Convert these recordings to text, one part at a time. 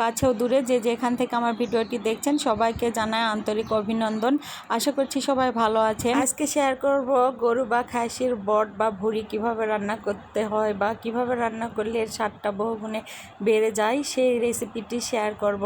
কাছেও দূরে যে যেখান থেকে আমার ভিডিওটি দেখছেন সবাইকে জানায় আন্তরিক অভিনন্দন। আশা করছি সবাই ভালো আছেন। আজকে শেয়ার করব গরু বা খাসির বট বা ভুড়ি কীভাবে রান্না করতে হয় বা কীভাবে রান্না করলে এর স্বাদটা বহুগুণে বেড়ে যায় সেই রেসিপিটি শেয়ার করব।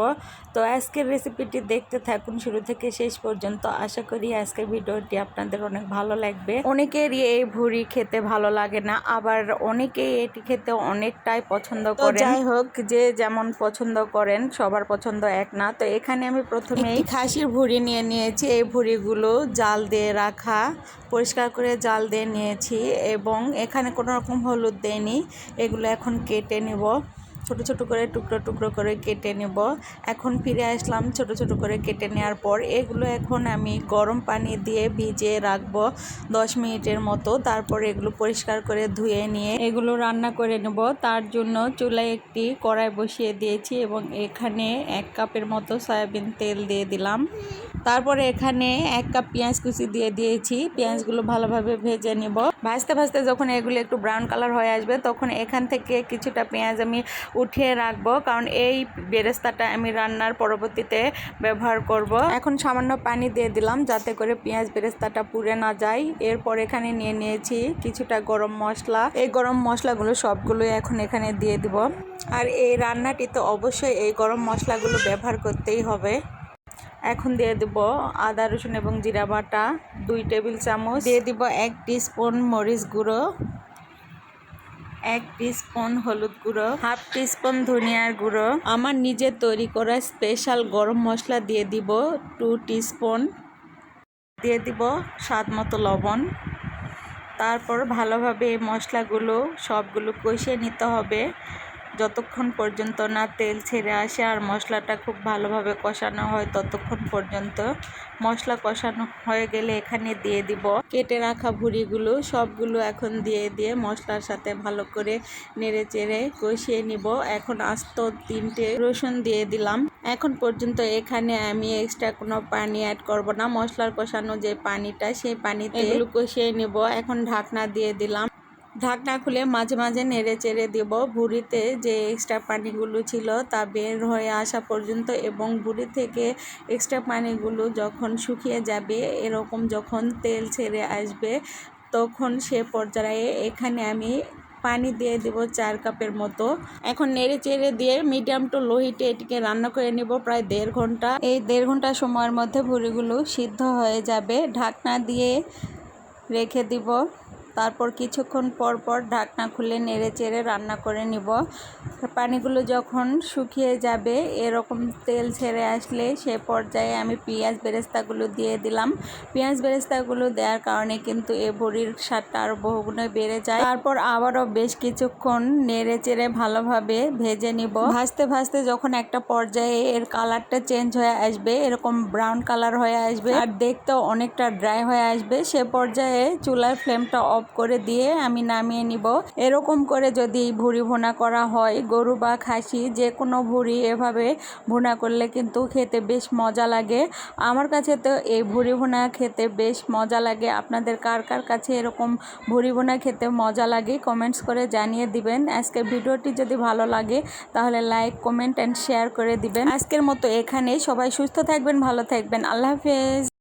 তো আজকের রেসিপিটি দেখতে থাকুন শুরু থেকে শেষ পর্যন্ত। আশা করি আজকের ভিডিওটি আপনাদের অনেক ভালো লাগবে। অনেকেরই এই ভুড়ি খেতে ভালো লাগে না আবার অনেকেই এটি খেতে অনেকটাই পছন্দ করে যাই হোক যে যেমন পছন্দ করেন, সবার পছন্দ এক না। তো এখানে আমি প্রথমে খাসির ভুড়ি নিয়ে নিয়েছি। এই ভুড়িগুলো জাল দিয়ে রাখা, পরিষ্কার করে জাল দিয়ে নিয়েছি এবং এখানে কোনো রকম হলুদ দেয়নি এগুলো এখন কেটে নিব। ছোট ছোট করে টুকরো টুকরো করে কেটে নেব। এখন ফিরে আসলাম ছোট ছোট করে কেটে নেওয়ার পর। এগুলো এখন আমি গরম পানি দিয়ে ভিজিয়ে রাখব দশ মিনিটের মতো। তারপর এগুলো পরিষ্কার করে ধুয়ে নিয়ে এগুলো রান্না করে নেব। তার জন্য চুলায় একটি কড়াই বসিয়ে দিয়েছি এবং এখানে এক কাপের মতো সয়াবিন তেল দিয়ে দিলাম। তারপরে এখানে এক কাপ পেঁয়াজ কুচি দিয়ে দিয়েছি। পেঁয়াজগুলো ভালোভাবে ভেজে নিব। ভাজতে ভাজতে যখন এগুলো একটু ব্রাউন কালার হয়ে আসবে, তখন এখান থেকে কিছুটা পেঁয়াজ আমি উঠিয়ে রাখব, কারণ এই বেরেস্তাটা আমি রান্নার পরবর্তীতে ব্যবহার করব। এখন সামান্য পানি দিয়ে দিলাম, যাতে করে পেঁয়াজ বেরেস্তাটা পুড়ে না যায়। এরপর এখানে নিয়ে নিয়েছি কিছুটা গরম মশলা। এই গরম মশলাগুলো সবগুলোই এখন এখানে দিয়ে দিব। আর এই রান্নাটিতে অবশ্যই এই গরম মশলাগুলো ব্যবহার করতেই হবে। এখন দিয়ে দেব আদা, রসুন এবং জিরা বাটা, দুই টেবিল চামচ। দিয়ে দিব এক স্পুন মরিচ গুঁড়ো, এক স্পুন হলুদ গুঁড়ো, হাফ স্পুন ধনিয়ার গুঁড়ো। আমার নিজে তৈরি করা স্পেশাল গরম মশলা দিয়ে দিব টু স্পুন দিয়ে দিব স্বাদ মতো লবণ। তারপর ভালোভাবে এই মশলাগুলো সবগুলো কষিয়ে নিতে হবে। যতক্ষণ পর্যন্ত না তেল ছেড়ে আসে আর মশলাটা খুব ভালোভাবে কষানো হয়, ততক্ষণ পর্যন্ত মশলা কষানো হয়ে গেলে এখানে দিয়ে দিব। কেটে রাখা ভুড়িগুলো সবগুলো এখন দিয়ে দিয়ে মশলার সাথে ভালো করে নেড়ে চেড়ে কষিয়ে নিব। এখন আস্ত তিনটে রসুন দিয়ে দিলাম। এখন পর্যন্ত এখানে আমি এক্সট্রা কোনো পানি অ্যাড করব না। মশলার কষানো যে পানিটা, সেই পানিতে এগুলো কষিয়ে নিব। এখন ঢাকনা দিয়ে দিলাম। ঢাকনা খুলে মাঝে মাঝে নেড়ে চেড়ে দেব। ভুড়িতে যে এক্সট্রা পানিগুলো ছিল তা বের হয়ে আসা পর্যন্ত এবং ভুড়ি থেকে এক্সট্রা পানিগুলো যখন শুকিয়ে যাবে, এরকম যখন তেল ছেড়ে আসবে, তখন সে পর্যায়ে এখানে আমি পানি দিয়ে দেব চার কাপের মতো। এখন নেড়ে চেড়ে দিয়ে মিডিয়াম টু লো হিটে এটিকে রান্না করে নেব প্রায় দেড় ঘণ্টা। এই দেড় ঘণ্টা সময়ের মধ্যে ভুড়িগুলো সিদ্ধ হয়ে যাবে। ঢাকনা দিয়ে রেখে দিব। তারপর কিছুক্ষণ পর পর ঢাকনা খুলে নেড়ে চেড়ে রান্না করে নিব। পানিগুলো যখন শুকিয়ে যাবে, এরকম তেল ছেড়ে আসলে সে পর্যায়ে আমি পেঁয়াজ বেরেস্তাগুলো দিয়ে দিলাম। পেঁয়াজ বেরেস্তাগুলো দেওয়ার কারণে কিন্তু এ বড়ির স্বাদটা আরও বহুগুণে বেড়ে যায়। তারপর আবারও বেশ কিছুক্ষণ নেড়ে চেড়ে ভালোভাবে ভেজে নিব। ভাজতে ভাজতে যখন একটা পর্যায়ে এর কালারটা চেঞ্জ হয়ে আসবে, এরকম ব্রাউন কালার হয়ে আসবে, আর দেখতেও অনেকটা ড্রাই হয়ে আসবে, সে পর্যায়ে চুলার ফ্লেমটা অফ করে দিয়ে আমি নামিয়ে নিব। এরকম করে যদি ভুড়ি ভুনা করা হয়, গরু বা খাসি, যে কোনো ভুড়ি এভাবে ভুনা করলে কিন্তু খেতে বেশ মজা লাগে। আমার কাছে তো এই ভুড়ি ভুনা খেতে বেশ মজা লাগে। আপনাদের কার কার কাছে এরকম ভুড়ি ভুনা খেতে মজা লাগে, কমেন্টস করে জানিয়ে দিবেন। আজকে ভিডিওটি যদি ভালো লাগে, তাহলে লাইক, কমেন্ট অ্যান্ড শেয়ার করে দিবেন। আজকের মতো এখানেই। সবাই সুস্থ থাকবেন, ভালো থাকবেন। আল্লাহ হাফেজ।